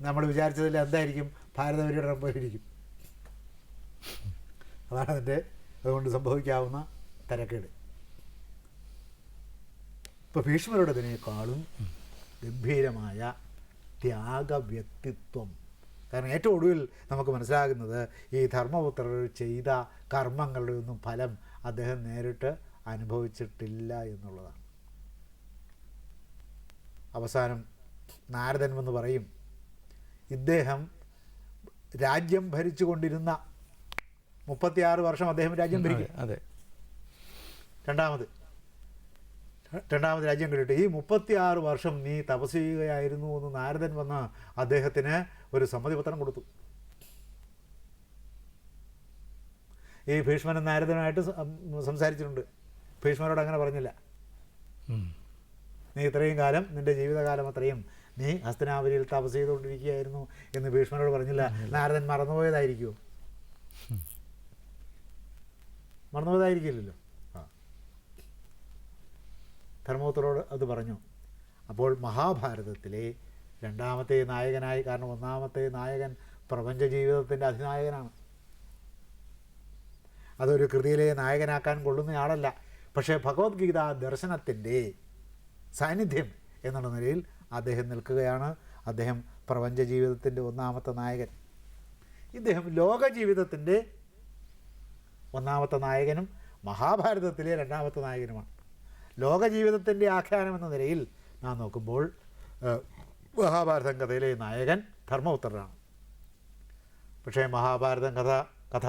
നമ്മൾ വിചാരിച്ചതിൽ എന്തായിരിക്കും? ഭാരതപരിയുടെ പോയിരിക്കും അതാണ് അതിന്റെ അതുകൊണ്ട് സംഭവിക്കാവുന്ന തരക്കേട്. ഇപ്പോൾ ഭീഷ്മരുടേതിനേക്കാളും ഗംഭീരമായ ത്യാഗവ്യക്തിത്വം. കാരണം ഏറ്റവും ഒടുവിൽ നമുക്ക് മനസ്സിലാകുന്നത് ഈ ധർമ്മപുത്രർ ചെയ്ത കർമ്മങ്ങളുടെ ഒന്നും ഫലം അദ്ദേഹം നേരിട്ട് അനുഭവിച്ചിട്ടില്ല എന്നുള്ളതാണ്. അവസാനം നാരദൻ എന്ന് പറയും ഇദ്ദേഹം രാജ്യം ഭരിച്ചുകൊണ്ടിരുന്ന മുപ്പത്തിയാറ് വർഷം അദ്ദേഹം രാജ്യം ഭരിക്കും. അതെ. രണ്ടാമത് രണ്ടാമത് രാജ്യം കിട്ടിയിട്ട് ഈ മുപ്പത്തിയാറ് വർഷം നീ തപസ് ചെയ്യുകയായിരുന്നു എന്ന് നാരദൻ വന്ന് അദ്ദേഹത്തിന് ഒരു സമ്മതിപത്രം കൊടുത്തു. ഈ ഭീഷ്മൻ നാരദനായിട്ട് സംസാരിച്ചിട്ടുണ്ട്. ഭീഷ്മനോട് അങ്ങനെ പറഞ്ഞില്ല. നീ ഇത്രയും കാലം നിന്റെ ജീവിതകാലം അത്രയും നീ ഹസ്തനാപുരിയിൽ തപസ് ചെയ്തുകൊണ്ടിരിക്കുകയായിരുന്നു എന്ന് ഭീഷ്മനോട് പറഞ്ഞില്ല. നാരദൻ മറന്നുപോയതായിരിക്കുമോ മറന്നുപോയതായിരിക്കില്ലല്ലോ. ആ. ധർമ്മപുത്രോട് അത് പറഞ്ഞു. അപ്പോൾ മഹാഭാരതത്തിലെ രണ്ടാമത്തെ നായകനായി കാരണം ഒന്നാമത്തെ നായകൻ പ്രപഞ്ച ജീവിതത്തിന്റെ അധിനായകനാണ്. അതൊരു കൃതിയിലെ നായകനാക്കാൻ കൊള്ളുന്നയാളല്ല പക്ഷേ ഭഗവത്ഗീത ദർശനത്തിന്റെ സാന്നിധ്യം എന്നുള്ള നിലയിൽ അദ്ദേഹം നിൽക്കുകയാണ്. അദ്ദേഹം പ്രപഞ്ച ജീവിതത്തിന്റെ ഒന്നാമത്തെ നായകൻ. ഇദ്ദേഹം ലോക ജീവിതത്തിന്റെ ഒന്നാമത്തെ നായകനും മഹാഭാരതത്തിലെ രണ്ടാമത്തെ നായകനുമാണ്. ലോക ജീവിതത്തിന്റെ ആഖ്യാനം എന്ന നിലയിൽ നാം നോക്കുമ്പോൾ മഹാഭാരതം കഥയിലെ നായകൻ ധർമ്മപുത്രനാണ്. പക്ഷേ മഹാഭാരതം കഥ കഥ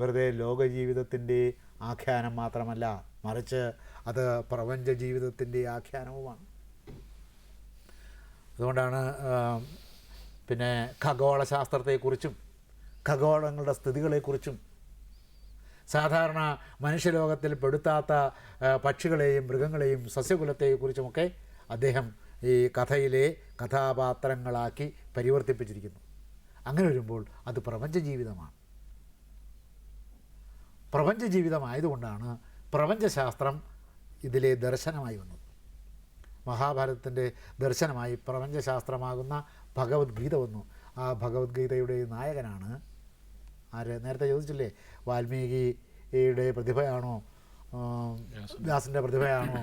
വെറുതെ ലോക ജീവിതത്തിന്റെ ആഖ്യാനം മാത്രമല്ല മറിച്ച് അത് പ്രപഞ്ച ജീവിതത്തിന്റെ ആഖ്യാനവുമാണ്. അതുകൊണ്ടാണ് പിന്നെ ഖഗോളശാസ്ത്രത്തെക്കുറിച്ചും ഖഗോളങ്ങളുടെ സ്ഥിതികളെക്കുറിച്ചും സാധാരണ മനുഷ്യലോകത്തിൽ പെടുത്താത്ത പക്ഷികളെയും മൃഗങ്ങളെയും സസ്യകുലത്തെക്കുറിച്ചുമൊക്കെ അദ്ദേഹം ഈ കഥയിലെ കഥാപാത്രങ്ങളാക്കി പരിവർത്തിപ്പിച്ചിരിക്കുന്നു. അങ്ങനെ വരുമ്പോൾ അത് പ്രപഞ്ച ജീവിതമാണ് പ്രപഞ്ച ജീവിതമായതുകൊണ്ടാണ് പ്രപഞ്ചശാസ്ത്രം ഇതിലെ ദർശനമായി വന്നത്. മഹാഭാരതത്തിന്റെ ദർശനമായി പ്രപഞ്ചശാസ്ത്രമാകുന്ന ഭഗവത്ഗീത വന്നു. ആ ഭഗവത്ഗീതയുടെ നായകനാണ് ആര്? നേരത്തെ ചോദിച്ചില്ലേ? വാൽമീകിയുടെ പ്രതിഭയാണോ? വ്യാസിന്റെ പ്രതിഭയാണോ?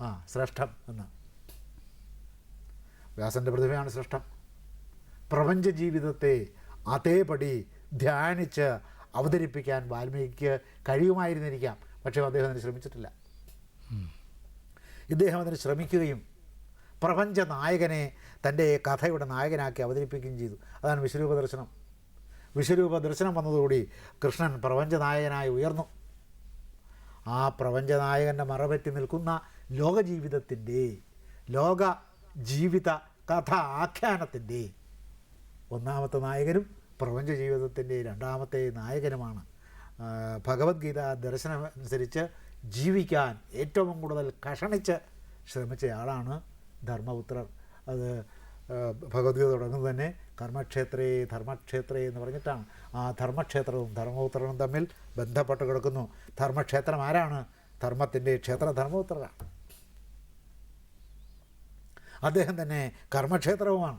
ആ, ശ്രേഷ്ഠം എന്ന്. വ്യാസന്റെ പ്രതിഭയാണ് ശ്രേഷ്ഠം. പ്രപഞ്ച ജീവിതത്തെ അതേപടി ധ്യാനിച്ച് അവതരിപ്പിക്കാൻ വാൽമീകിക്ക് കഴിയുമായിരുന്നിരിക്കാം. പക്ഷേ അദ്ദേഹം അതിന് ശ്രമിച്ചിട്ടില്ല. ഇദ്ദേഹം അതിന് ശ്രമിക്കുകയും പ്രപഞ്ച നായകനെ തന്റെ കഥയുടെ നായകനാക്കി അവതരിപ്പിക്കുകയും ചെയ്തു. അതാണ് വിശ്വരൂപ ദർശനം. വിശ്വരൂപ ദർശനം വന്നതോടുകൂടി കൃഷ്ണൻ പ്രപഞ്ചനായകനായി ഉയർന്നു. ആ പ്രപഞ്ച നായകന്റെ മറപറ്റി നിൽക്കുന്ന ലോകജീവിതത്തിന്റെ ലോക ജീവിത കഥ ആഖ്യാനത്തിന്റെ ഒന്നാമത്തെ നായകനും പ്രപഞ്ച ജീവിതത്തിന്റെ രണ്ടാമത്തെ നായകനുമാണ്. ഭഗവത്ഗീത ദർശനം അനുസരിച്ച് ജീവിക്കാൻ ഏറ്റവും കൂടുതൽ കഷണിച്ച് ശ്രമിച്ചയാളാണ് ധർമ്മപുത്രർ അത് ഭഗവത്ഗീത തുടങ്ങുന്നത് തന്നെ കർമ്മക്ഷേത്രേ ധർമ്മക്ഷേത്രേ എന്ന് പറഞ്ഞിട്ടാണ്. ആ ധർമ്മക്ഷേത്രവും ധർമ്മപുത്രനും തമ്മിൽ ബന്ധപ്പെട്ട് കിടക്കുന്നു. ധർമ്മക്ഷേത്രം ആരാണ്? ധർമ്മത്തിന്റെ ക്ഷേത്ര ധർമ്മപുത്രനാണ് അദ്ദേഹം തന്നെ കർമ്മക്ഷേത്രവുമാണ്.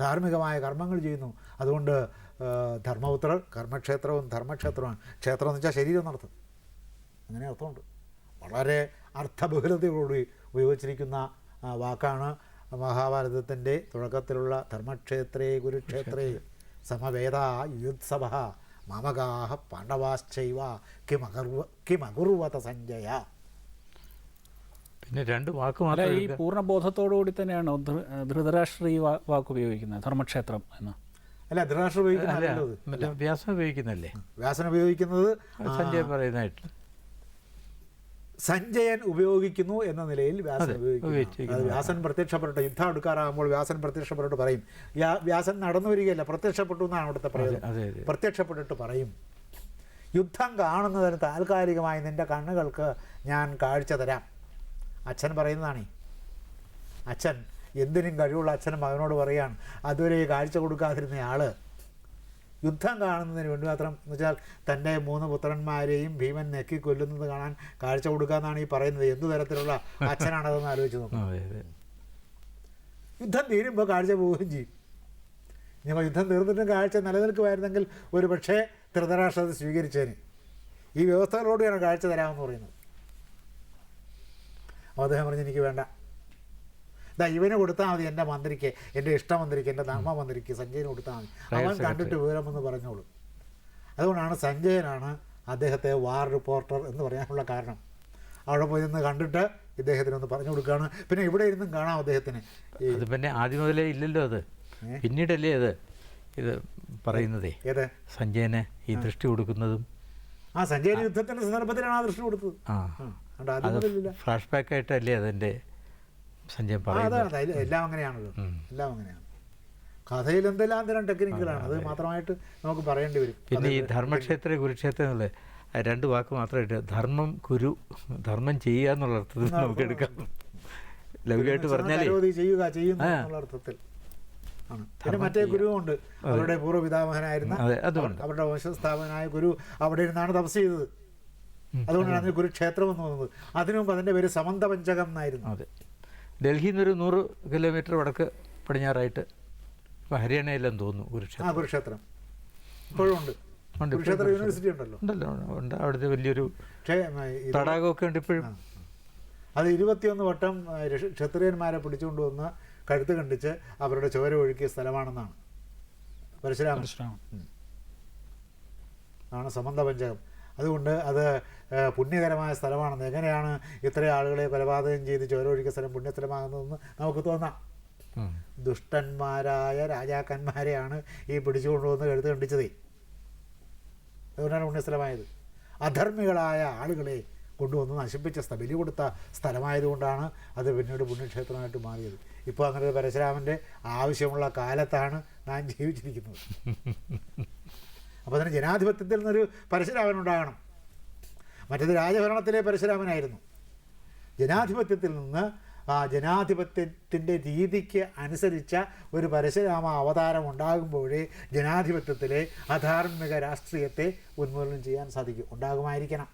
ധാർമ്മികമായ കർമ്മങ്ങൾ ചെയ്യുന്നു. അതുകൊണ്ട് ധർമ്മപുത്രർ കർമ്മക്ഷേത്രവും ധർമ്മക്ഷേത്രവുമാണ്. ക്ഷേത്രം എന്ന് വെച്ചാൽ ശരീരം നടത്തും അങ്ങനെ അർത്ഥമുണ്ട്. വളരെ അർത്ഥബഹുലതയോടുകൂടി ഉപയോഗിച്ചിരിക്കുന്ന വാക്കാണ് മഹാഭാരതത്തിന്റെ തുടക്കത്തിലുള്ള ധർമ്മക്ഷേത്രേ കുരുക്ഷേത്രേ സമവേദ യുത്സവ മമകാഹ പാണ്ഡവാശ്ചൈവ കിമകർവ കിമകുർവത സഞ്ജയ. പിന്നെ രണ്ട് വാക്ക് മാത്രമല്ല മാത്രമേ ഈ പൂർണ ബോധത്തോടുകൂടി തന്നെയാണ് ധൃതരാഷ്ട്ര ഈ വാ- വാക്ക് ഉപയോഗിക്കുന്നത് ധർമ്മക്ഷേത്രം എന്ന്. അല്ല ധൃതരാഷ്ട്രം ഉപയോഗിക്കുന്നത് ഉപയോഗിക്കുന്നതല്ലോ ഇത് വ്യാസം ഉപയോഗിക്കുന്നല്ലേ വ്യാസൻ ഉപയോഗിക്കുന്നത് സഞ്ജയ് പറയുന്നതായിട്ട്. സഞ്ജയൻ ഉപയോഗിക്കുന്നു എന്ന നിലയിൽ വ്യാസൻ ഉപയോഗിക്കുന്നു. വ്യാസൻ പ്രത്യക്ഷപ്പെട്ടു യുദ്ധം എടുക്കാറാകുമ്പോൾ വ്യാസൻ പ്രത്യക്ഷപ്പെട്ടിട്ട് പറയും. വ്യാസൻ നടന്നു വരികയല്ല പ്രത്യക്ഷപ്പെട്ടു എന്നാണ് അവിടുത്തെ അതെ. പ്രത്യക്ഷപ്പെട്ടിട്ട് പറയും. യുദ്ധം കാണുന്നതിന് താൽക്കാലികമായി നിന്റെ കണ്ണുകൾക്ക് ഞാൻ കാഴ്ച തരാം. അച്ഛൻ പറയുന്നതാണ്. അച്ഛൻ എന്തിനും കഴിവുള്ള അച്ഛൻ മകനോട് പറയുകയാണ് അതുവരെ ഈ കാഴ്ച കൊടുക്കാതിരുന്ന ആൾ യുദ്ധം കാണുന്നതിന് വേണ്ടി മാത്രം. എന്ന് വെച്ചാൽ തന്റെ മൂന്ന് പുത്രന്മാരെയും ഭീമൻ നെക്കി കൊല്ലുന്നത് കാണാൻ കാഴ്ച കൊടുക്കാന്നാണ് ഈ പറയുന്നത്. എന്തു തരത്തിലുള്ള അച്ഛനാണതെന്ന് ആലോചിച്ച് നോക്കും. യുദ്ധം തീരുമ്പോൾ കാഴ്ച പോവുകയും ചെയ്യും. ഞങ്ങൾ യുദ്ധം തീർന്നിട്ടും കാഴ്ച നിലനിൽക്കുമായിരുന്നെങ്കിൽ ഒരു പക്ഷേ ധൃതരാഷ്ട്രത സ്വീകരിച്ചേനെ. ഈ വ്യവസ്ഥകളോടെയാണ് കാഴ്ച തരാമെന്ന് പറയുന്നത്. അപ്പോൾ അദ്ദേഹം പറഞ്ഞു എനിക്ക് വേണ്ട. ഇതാ ഇവന് കൊടുത്താൽ മതി എന്റെ മന്ത്രിക്ക്. എന്റെ ഇഷ്ടമന്ത്രിക്ക് എന്റെ ധർമ്മമന്ത്രിക്ക് സഞ്ജയന് കൊടുത്താൽ മതി. അവൻ കണ്ടിട്ട് വിവരമെന്ന് പറഞ്ഞോളൂ. അതുകൊണ്ടാണ് സഞ്ജയനാണ് അദ്ദേഹത്തെ വാർ റിപ്പോർട്ടർ എന്ന് പറയാനുള്ള കാരണം. അവിടെ പോയി നിന്ന് കണ്ടിട്ട് ഇദ്ദേഹത്തിന് ഒന്ന് പറഞ്ഞു കൊടുക്കുകയാണ്. പിന്നെ ഇവിടെ ഇരുന്നും കാണാം അദ്ദേഹത്തിന്. ഇത് അത് പിന്നെ ആദ്യം മുതലേ ഇല്ലല്ലോ അത്? പിന്നീടല്ലേ അത്? ഇത് പറയുന്നതേ. ഏത്? സഞ്ജയന് ഈ ദൃഷ്ടി കൊടുക്കുന്നതും ആ സഞ്ജയൻ യുദ്ധത്തിന്റെ സന്ദർഭത്തിലാണ് ആ ദൃഷ്ടി കൊടുത്തത്. ആ. ഫ്ലാഷ് ബാക്ക് ആയിട്ടല്ലേ അതിന്റെ സഞ്ജയൻ ആ, പറയുന്നത്? എല്ലാം അങ്ങനെയാണല്ലോ. എല്ലാം അങ്ങനെയാണ്. കഥയിൽ എന്തെല്ലാം തരം ടെക്നിക്കുകളാണ്. അത് മാത്രമായിട്ട് നമുക്ക് പറയേണ്ടി വരും. പിന്നെ ഈ ധർമ്മക്ഷേത്ര കുരുക്ഷേത്രം എന്നുള്ള ആ രണ്ട് വാക്ക് മാത്രമായിട്ട് ധർമ്മം കുരു ധർമ്മം ചെയ്യുക എന്നുള്ള അർത്ഥത്തിൽ നമുക്ക് എടുക്കാം. ലൗകികമായിട്ട് പറഞ്ഞാലേ. ചെയ്യുക ചെയ്യുന്നു. അർത്ഥത്തിൽ പിന്നെ മറ്റേ. ഗുരുവുണ്ട്. അവരുടെ പൂർവപിതാമഹനായിരുന്ന അവരുടെ വംശസ്ഥാപനായ ഗുരു അവിടെ ഇരുന്നാണ് തപസ് ചെയ്തത്. അതുകൊണ്ടാണ് അതിന് കുരുക്ഷേത്രം എന്ന് പറയുന്നത്. അതിനു മുമ്പ് അതിന്റെ പേര് സമന്തപഞ്ചകം എന്നായിരുന്നു. അതെ. ഡൽഹിയിൽ നിന്നൊരു നൂറ് കിലോമീറ്റർ വടക്ക് പടിഞ്ഞാറായിട്ട് ഇപ്പോൾ ഹരിയാനയിലെന്ന് തോന്നുന്നു കുരുക്ഷേത്രം ആ കുരുക്ഷേത്രം. ഇപ്പോഴും ഉണ്ട്. കുരുക്ഷേത്ര യൂണിവേഴ്സിറ്റി ഉണ്ടല്ലോ. ഉണ്ടല്ലോ ഉണ്ട് അവിടുത്തെ വലിയൊരു തടാകമൊക്കെ ഉണ്ട് ഇപ്പോഴും. അത് ഇരുപത്തിയൊന്ന് വട്ടം ക്ഷത്രിയന്മാരെ പിടിച്ചുകൊണ്ട് വന്ന് കഴുത്ത് കണ്ടിച്ച് അവരുടെ ചോര ഒഴുക്കിയ സ്ഥലമാണെന്നാണ്. പരശുരാമൻ. ആണ് ആണ് സമന്തപഞ്ചകം. അതുകൊണ്ട് അത് പുണ്യകരമായ സ്ഥലമാണെന്ന് എങ്ങനെയാണ് ഇത്രയും ആളുകളെ കൊലപാതകം ചെയ്ത് ചോരൊഴിക്ക സ്ഥലം പുണ്യസ്ഥലമാകുന്നതെന്ന് നമുക്ക് തോന്നാം. ദുഷ്ടന്മാരായ രാജാക്കന്മാരെയാണ് ഈ പിടിച്ചുകൊണ്ടുവന്ന് കഴുത്ത് കണ്ടിച്ചതേ. അതുകൊണ്ടാണ് പുണ്യസ്ഥലമായത്. അധർമ്മികളായ ആളുകളെ കൊണ്ടുവന്ന് നശിപ്പിച്ച സ്ഥലം ബലി കൊടുത്ത സ്ഥലമായതുകൊണ്ടാണ് അത് പിന്നീട് പുണ്യക്ഷേത്രമായിട്ട് മാറിയത്. ഇപ്പോൾ അങ്ങനെ പരശുരാമന്റെ ആവശ്യമുള്ള കാലത്താണ് നാം ജീവിച്ചിരിക്കുന്നത്. അപ്പോൾ അതിന് ജനാധിപത്യത്തിൽ നിന്നൊരു പരശുരാമൻ ഉണ്ടാകണം. മറ്റേത് രാജഭരണത്തിലെ പരശുരാമനായിരുന്നു. ജനാധിപത്യത്തിൽ നിന്ന് ആ ജനാധിപത്യത്തിന്റെ രീതിക്ക് അനുസരിച്ച ഒരു പരശുരാമ അവതാരം ഉണ്ടാകുമ്പോഴേ ജനാധിപത്യത്തിലെ അധാർമിക രാഷ്ട്രീയത്തെ ഉന്മൂലനം ചെയ്യാൻ സാധിക്കും. ഉണ്ടാകുമായിരിക്കണം.